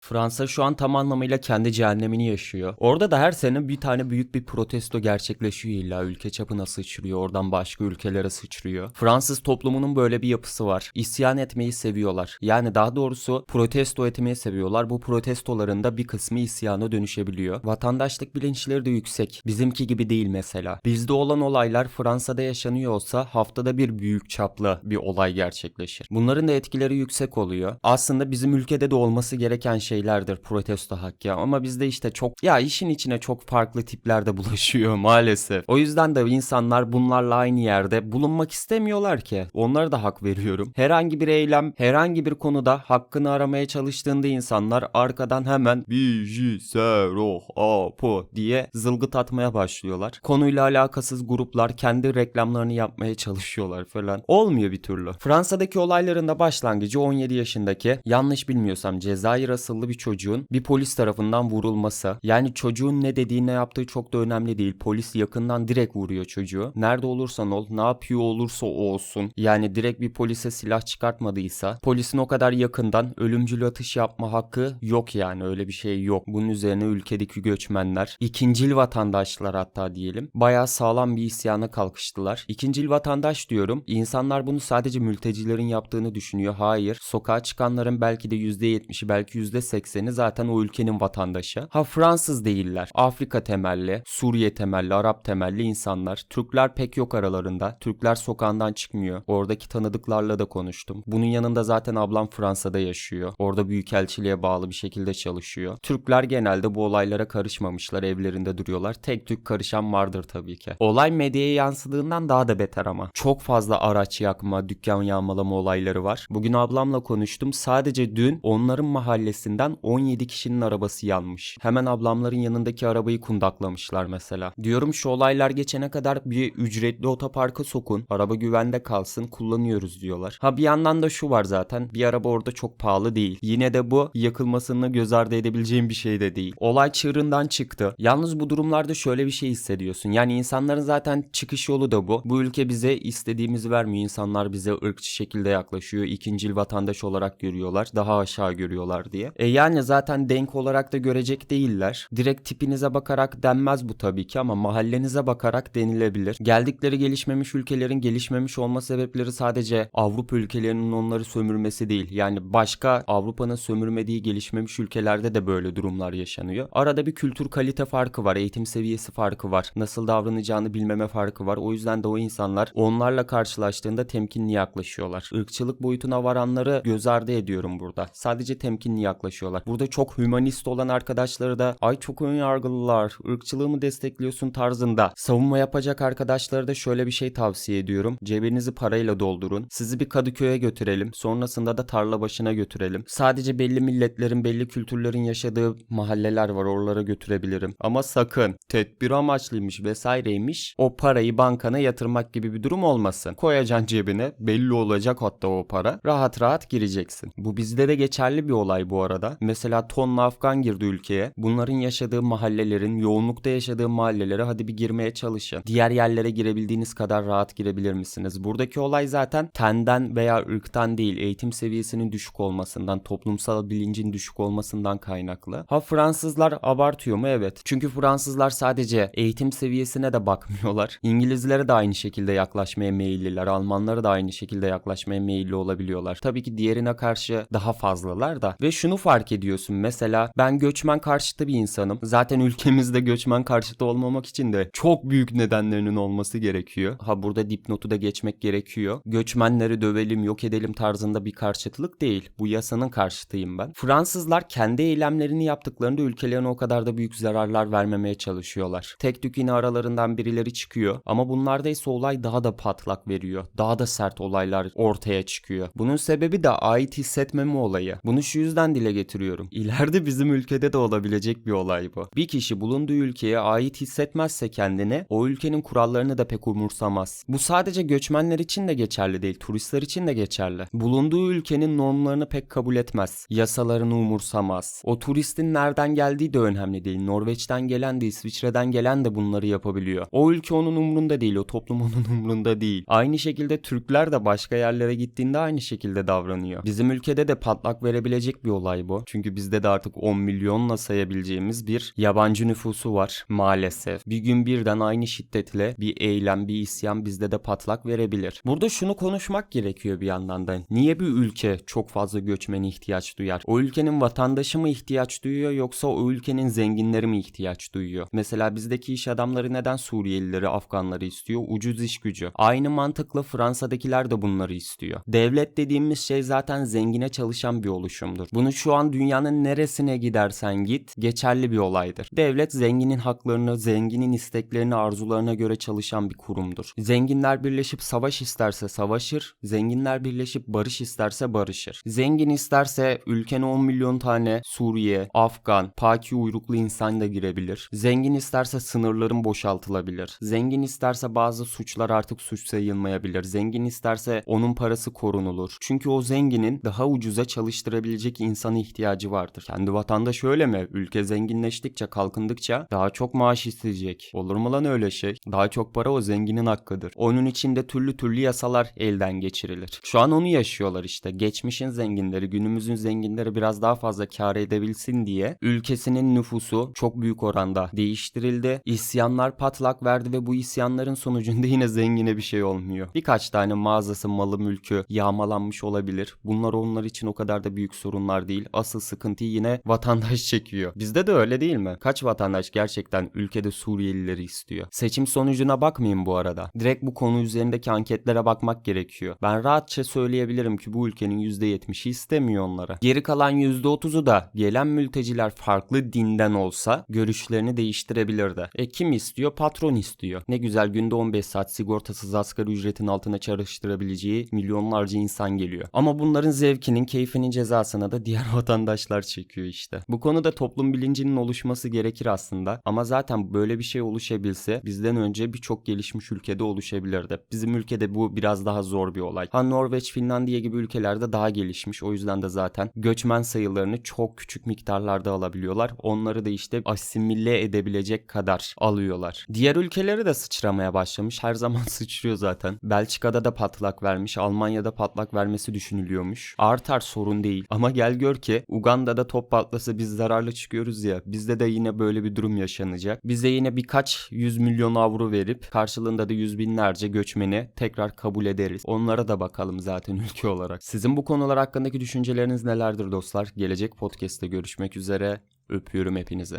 Fransa şu an tam anlamıyla kendi cehennemini yaşıyor. Orada da her sene bir tane büyük bir protesto gerçekleşiyor illa ülke çapına sıçrıyor. Oradan başka ülkelere sıçrıyor. Fransız toplumunun böyle bir yapısı var. İsyan etmeyi seviyorlar. Yani daha doğrusu protesto etmeyi seviyorlar. Bu protestoların da bir kısmı isyana dönüşebiliyor. Vatandaşlık bilinçleri de yüksek. Bizimki gibi değil mesela. Bizde olan olaylar Fransa'da yaşanıyor olsa haftada bir büyük çaplı bir olay gerçekleşir. Bunların da etkileri yüksek oluyor. Aslında bizim ülkede de olması gereken şeylerdir protesto hakkı ama bizde işte çok ya işin içine çok farklı tipler de bulaşıyor maalesef. O yüzden de insanlar bunlarla aynı yerde bulunmak istemiyorlar ki. Onlara da hak veriyorum. Herhangi bir eylem, herhangi bir konuda hakkını aramaya çalıştığında insanlar arkadan hemen Bijisero apo diye zılgıt atmaya başlıyorlar. Konuyla alakasız gruplar kendi reklamlarını yapmaya çalışıyorlar falan. Olmuyor bir türlü. Fransa'daki olayların da başlangıcı 17 yaşındaki yanlış bilmiyorsam Cezayir asıllı bir çocuğun bir polis tarafından vurulması. Yani çocuğun ne dediği ne yaptığı çok da önemli değil. Polis yakından direkt vuruyor çocuğu. Nerede olursan ol, ne yapıyor olursa o olsun. Yani direkt bir polise silah çıkartmadıysa polisin o kadar yakından ölümcül atış yapma hakkı yok yani öyle bir şey yok. Bunun üzerine ülkedeki göçmenler, ikincil vatandaşlar hatta diyelim bayağı sağlam bir isyana kalkıştılar. İkincil vatandaş diyorum. İnsanlar bunu sadece mültecilerin yaptığını düşünüyor. Hayır. Sokağa çıkanların belki de %70'i belki %80'i zaten o ülkenin vatandaşı. Ha Fransız değiller. Afrika temelli, Suriye temelli, Arap temelli insanlar. Türkler pek yok aralarında. Türkler sokağından çıkmıyor. Oradaki tanıdıklarla da konuştum. Bunun yanında zaten ablam Fransa'da yaşıyor. Orada büyükelçiliğe bağlı bir şekilde çalışıyor. Türkler genelde bu olaylara karışmamışlar. Evlerinde duruyorlar. Tek tük karışan vardır tabii ki. Olay medyaya yansıdığından daha da beter ama. Çok fazla araç yakma, dükkan yağmalama olayları var. Bugün ablamla konuştum. Sadece dün onların mahallesinden 17 kişinin arabası yanmış. Hemen ablamların yanındaki arabayı kundaklamışlar mesela. Diyorum şu olaylar geçene kadar bir ücretli otoparka sokun. Araba güvende kalsın kullanıyoruz diyorlar. Ha bir yandan da şu var zaten. Bir araba orada çok pahalı değil. Yine de bu yakılmasını göz ardı edebileceğim bir şey de değil. Olay çığırından çıktı. Yalnız bu durumlarda şöyle bir şey hissediyorsun. Yani insanların zaten çıkış yolu da bu. Bu ülke bize istediğimizi vermiyor. İnsanlar bize ırkçı şekilde yaklaşıyor. İkincil vatandaş olarak görüyorlar. Daha aşağı görüyorlar diye. E yani zaten denk olarak da görecek değiller. Direkt tipinize bakarak denmez bu tabii ki ama mahallenize bakarak denilebilir. Geldikleri gelişmemiş ülkelerin gelişmemiş olma sebepleri sadece Avrupa ülkelerinin onları sömürmesi değil. Yani başka Avrupa'nın sömürmediği gelişmemiş ülkelerde de böyle durumlar yaşanıyor. Arada bir kültür kalite farkı var, eğitim seviyesi farkı var. Nasıl davranacağını bilmeme farkı var. O yüzden de o insanlar onlarla karşılaştığında temkinli yaklaşıyorlar. Irkçılık boyutuna varanları göz ardı ediyorum burada. Sadece temkinli yaklaşıyorlar. Burada çok hümanist olan arkadaşları da ay çok ön yargılılar, ırkçılığı mı destekliyorsun tarzında savunma yapacak arkadaşlara da şöyle bir şey tavsiye ediyorum. Cebinizi parayla doldurun. Sizi bir Kadıköy'e götürelim. Sonrasında da tarla başına götürelim. Sadece belli milletlerin, belli kültürlerin yaşadığı mahalleler var. Oralara götürebilirim. Ama sakın tedbir amaçlıymış vesaireymiş. O parayı bankana yatırmak gibi bir durum olmasın. Koyacaksın cebine. Belli olacak hatta o para. Rahat rahat gireceksin. Bu bizde de geçerli bir olay bu arada. Mesela tonla Afgan girdi ülkeye. Bunların yaşadığı mahallelerin, yoğunlukta yaşadığı mahallelere hadi bir girmeye çalışın. Diğer yerlere girebildiğiniz kadar rahat girebilir misiniz? Buradaki olay zaten tenden veya ırktan değil, eğitim seviyesinin düşük olmasından, toplumsal bilincin düşük olmasından kaynaklı. Ha Fransızlar abartıyor mu? Evet. Çünkü Fransızlar sadece eğitim seviyesine de bakmıyorlar. İngilizlere de aynı şekilde yaklaşmaya meyilliler. Almanlara da aynı şekilde yaklaşmaya meyilli olabiliyorlar. Tabii ki diğerine karşı daha fazlalar da. Ve şunu fark ediyorsun mesela ben göçmen karşıtı bir insanım. Zaten ülkemizde göçmen karşıtı olmamak için de çok büyük nedenlerinin olması gerekiyor. Ha burada dipnotu da geçmek gerekiyor. Göçmenleri dövelim, yok edelim tarzında bir karşıtlık değil. Bu yasanın karşıtıyım ben. Fransızlar kendi eylemlerini yaptıklarında ülkelerine o kadar da büyük zararlar vermemeye çalışıyorlar. Tek tük yine aralarından birileri çıkıyor ama bunlarda ise olay daha da patlak veriyor. Daha da sert olaylar ortaya çıkıyor. Bunun sebebi de ait hissetmeme olayı. Bunu şu yüzden dile getiriyorum. İleride bizim ülkede de olabilecek bir olay bu. Bir kişi bulunduğu ülkeye ait hissetmezse kendini o ülkenin kurallarını da pek umursamaz. Bu sadece göçmenler için de geçerli değil, turistler için de geçerli. Bulunduğu ülkenin normlarını pek kabul etmez. Yasalarını umursamaz. O turistin nereden geldiği de önemli değil. Norveç'ten gelen de İsviçre'den gelen de bunları yapabiliyor. O ülke onun umrunda değil, o toplum onun umrunda değil. Aynı şekilde Türkler de başka yerlere gittiğinde aynı şekilde davranıyor. Bizim ülkede de patlak verebilecek bir olay bu. Bu. Çünkü bizde de artık 10 milyonla sayabileceğimiz bir yabancı nüfusu var maalesef. Bir gün birden aynı şiddetle bir eylem, bir isyan bizde de patlak verebilir. Burada şunu konuşmak gerekiyor bir yandan da. Niye bir ülke çok fazla göçmene ihtiyaç duyar? O ülkenin vatandaşı mı ihtiyaç duyuyor yoksa o ülkenin zenginleri mi ihtiyaç duyuyor? Mesela bizdeki iş adamları neden Suriyelileri, Afganları istiyor? Ucuz iş gücü. Aynı mantıkla Fransa'dakiler de bunları istiyor. Devlet dediğimiz şey zaten zengine çalışan bir oluşumdur. Bunu şu an dünyanın neresine gidersen git geçerli bir olaydır. Devlet zenginin haklarını, zenginin isteklerini, arzularına göre çalışan bir kurumdur. Zenginler birleşip savaş isterse savaşır, zenginler birleşip barış isterse barışır. Zengin isterse ülkene 10 milyon tane Suriye, Afgan, Paki uyruklu insan da girebilir. Zengin isterse sınırların boşaltılabilir. Zengin isterse bazı suçlar artık suç sayılmayabilir. Zengin isterse onun parası korunulur. Çünkü o zenginin daha ucuza çalıştırabilecek insana ihtiyacı vardır. Kendi vatandaş öyle mi? Ülke zenginleştikçe, kalkındıkça daha çok maaş isteyecek. Olur mu lan öyle şey? Daha çok para o zenginin hakkıdır. Onun içinde türlü türlü yasalar elden geçirilir. Şu an onu yaşıyorlar işte. Geçmişin zenginleri, günümüzün zenginleri biraz daha fazla kar edebilsin diye ülkesinin nüfusu çok büyük oranda değiştirildi. İsyanlar patlak verdi ve bu isyanların sonucunda yine zengine bir şey olmuyor. Birkaç tane mağazası, malı, mülkü yağmalanmış olabilir. Bunlar onlar için o kadar da büyük sorunlar değil. Asıl sıkıntıyı yine vatandaş çekiyor. Bizde de öyle değil mi? Kaç vatandaş gerçekten ülkede Suriyelileri istiyor? Seçim sonucuna bakmayın bu arada. Direkt bu konu üzerindeki anketlere bakmak gerekiyor. Ben rahatça söyleyebilirim ki bu ülkenin %70'i istemiyor onları. Geri kalan %30'u da gelen mülteciler farklı dinden olsa görüşlerini değiştirebilirdi. E kim istiyor? Patron istiyor. Ne güzel günde 15 saat sigortasız asgari ücretin altına çalıştırabileceği milyonlarca insan geliyor. Ama bunların zevkinin, keyfinin cezasına da diğer vatandaşlar çekiyor işte. Bu konuda toplum bilincinin oluşması gerekir aslında. Ama zaten böyle bir şey oluşabilse bizden önce birçok gelişmiş ülkede oluşabilirdi. Bizim ülkede bu biraz daha zor bir olay. Ha Norveç, Finlandiya gibi ülkelerde daha gelişmiş. O yüzden de zaten göçmen sayılarını çok küçük miktarlarda alabiliyorlar. Onları da işte asimile edebilecek kadar alıyorlar. Diğer ülkelere de sıçramaya başlamış. Her zaman sıçrıyor zaten. Belçika'da da patlak vermiş. Almanya'da patlak vermesi düşünülüyormuş. Artar sorun değil. Ama gel gör ki Uganda'da top patlasa biz zararlı çıkıyoruz ya. Bizde de yine böyle bir durum yaşanacak. Bize yine birkaç yüz milyon avro verip karşılığında da yüz binlerce göçmeni tekrar kabul ederiz. Onlara da bakalım zaten ülke olarak. Sizin bu konular hakkındaki düşünceleriniz nelerdir dostlar? Gelecek podcast'te görüşmek üzere. Öpüyorum hepinizi.